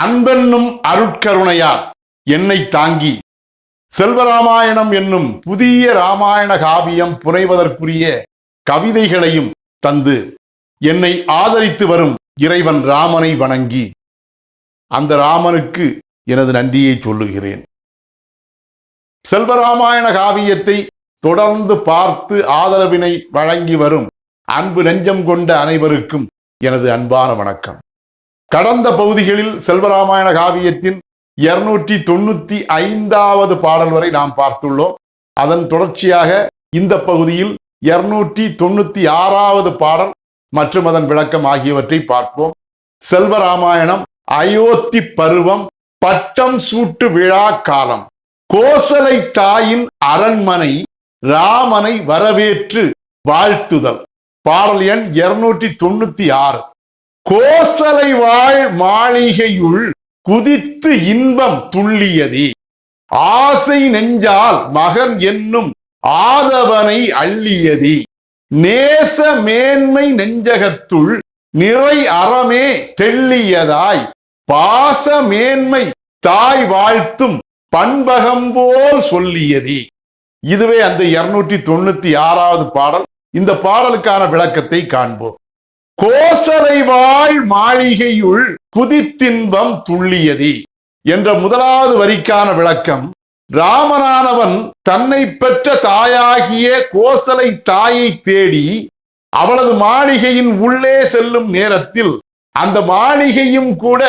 அன்பென்னும் அருட்கருணையால் என்னை தாங்கி. செல்வராமாயணம் என்னும் புதிய ராமாயண காவியம் புனைவதற்குரிய கவிதைகளையும் தந்து என்னை ஆதரித்து வரும் இறைவன் ராமனை வணங்கி. அந்த ராமனுக்கு எனது நன்றியை சொல்லுகிறேன். செல்வராமாயண காவியத்தை தொடர்ந்து பார்த்து ஆதரவினை வழங்கி வரும் அன்பு நெஞ்சம் கொண்ட அனைவருக்கும் எனது அன்பான வணக்கம். கடந்த பகுதிகளில் செல்வராமாயண காவியத்தின் இருநூற்றி தொண்ணூத்தி ஐந்தாவது பாடல் வரை நாம் பார்த்துள்ளோம். அதன் தொடர்ச்சியாக இந்த பகுதியில் இருநூற்றி தொண்ணூத்தி ஆறாவது பாடல் மற்றும் அதன் விளக்கம் ஆகியவற்றை பார்ப்போம். செல்வராமாயணம் அயோத்தி பருவம் பட்டம் சூட்டு விழா காலம். கோசலை தாயின் அரண்மனை ராமனை வரவேற்று வாழ்த்துதல். பாடல் எண் இருநூற்றி தொண்ணூத்தி ஆறு. கோசலை வாழ் மாளிகையுள் குதித்து இன்பம் துள்ளியதே. ஆசை நெஞ்சால் மகன் என்னும் ஆதவனை அள்ளியதே. நேச மேன்மை நெஞ்சகத்துள் நிறை அறமே தெள்ளியதாய். பாச மேன்மை தாய் வாழ்த்தும் பண்பகம்போல் சொல்லியதே. இதுவே அந்த இருநூற்றி தொண்ணூத்தி ஆறாவது பாடல். இந்த பாடலுக்கான விளக்கத்தை காண்போம். கோசலை வாழ் மாளிகையுள் குதித்தின்பம் துள்ளியதி என்ற முதலாவது வரிக்கான விளக்கம் ராமனானவன் தன்னை பெற்ற தாயாகிய கோசலை தாயை தேடி அவளது மாளிகையின் உள்ளே செல்லும் நேரத்தில் அந்த மாளிகையும் கூட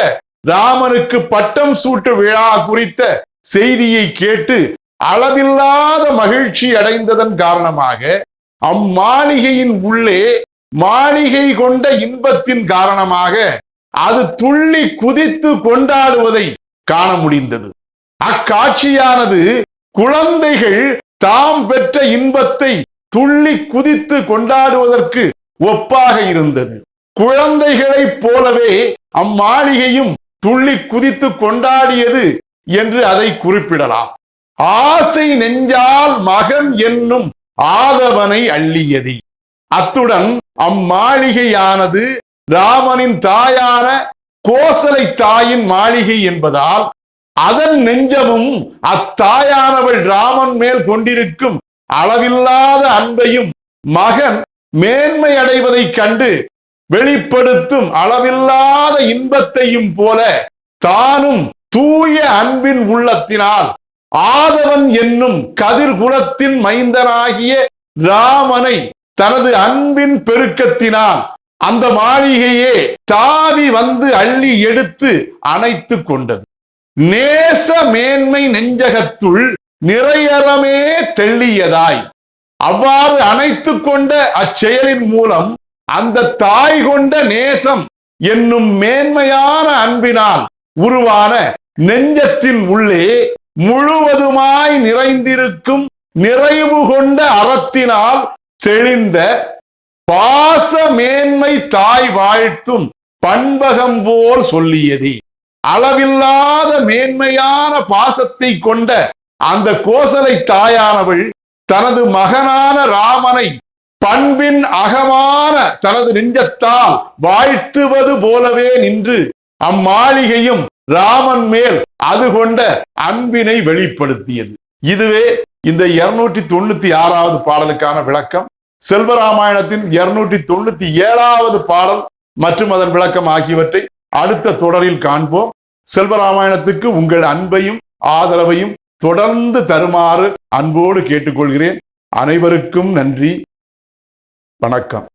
ராமனுக்கு பட்டம் சூட்டு விழா குறித்த செய்தியை கேட்டு அளவில்லாத மகிழ்ச்சி அடைந்ததன் காரணமாக அம்மாளிகையின் உள்ளே மாளிகை கொண்ட இன்பத்தின் காரணமாக அது துள்ளி குதித்து கொண்டாடுவதை காண முடிந்தது. அக்காட்சியானது குழந்தைகள் தாம் பெற்ற இன்பத்தை துள்ளி குதித்து கொண்டாடுவதற்கு ஒப்பாக இருந்தது. குழந்தைகளைப் போலவே அம்மாளிகையும் துள்ளி குதித்து கொண்டாடியது என்று அதை குறிப்பிடலாம். ஆசை நெஞ்சால் மகன் என்னும் ஆதவனை அள்ளியது. அத்துடன் அம்மாளிகையானது ராமனின் தாயான கோசலை தாயின் மாளிகை என்பதால் அதன் நெஞ்சமும் அத்தாயானவள் ராமன் மேல் கொண்டிருக்கும் அளவில்லாத அன்பையும் மகன் மேன்மை அடைவதைக் கண்டு வெளிப்படுத்தும் அளவில்லாத இன்பத்தையும் போல தானும் தூய அன்பின் உள்ளத்தினால் ஆதவன் என்னும் கதிர்குலத்தின் மைந்தனாகிய ராமனை தனது அன்பின் பெருக்கத்தினால் அந்த மாளிகையே தாவி வந்து அள்ளி எடுத்து அணைத்து கொண்டது. நேச மேன்மை நெஞ்சகத்துள் நிறையறமே தெள்ளியதாய். அவ்வாறு அணைத்து கொண்ட அச்செயலின் மூலம் அந்த தாய் கொண்ட நேசம் என்னும் மேன்மையான அன்பினால் உருவான நெஞ்சத்தின் உள்ளே முழுவதுமாய் நிறைந்திருக்கும் நிறைவு கொண்ட அறத்தினால் தெளிந்த பாச மேன்மை தாய் வாழ்த்தும் பண்பகம் போல் சொல்லியது. அளவில்லாத மேன்மையான பாசத்தை கொண்ட அந்த கோசலை தாயானவள் தனது மகனான ராமனை பண்பின் அகமான தனது நெஞ்சத்தால் வாழ்த்துவது போலவே நின்று அம்மாளிகையும் ராமன் மேல் அது கொண்ட அன்பினை வெளிப்படுத்தியது. இதுவே இந்த இருநூற்றி தொண்ணூத்தி ஆறாவது பாடலுக்கான விளக்கம். செல்வராமாயணத்தின் இருநூற்றி தொண்ணூத்தி ஏழாவது பாடல் மற்றும் அதன் விளக்கம் ஆகியவற்றை அடுத்த தொடரில் காண்போம். செல்வராமாயணத்துக்கு உங்கள் அன்பையும் ஆதரவையும் தொடர்ந்து தருமாறு அன்போடு கேட்டுக்கொள்கிறேன். அனைவருக்கும் நன்றி. வணக்கம்.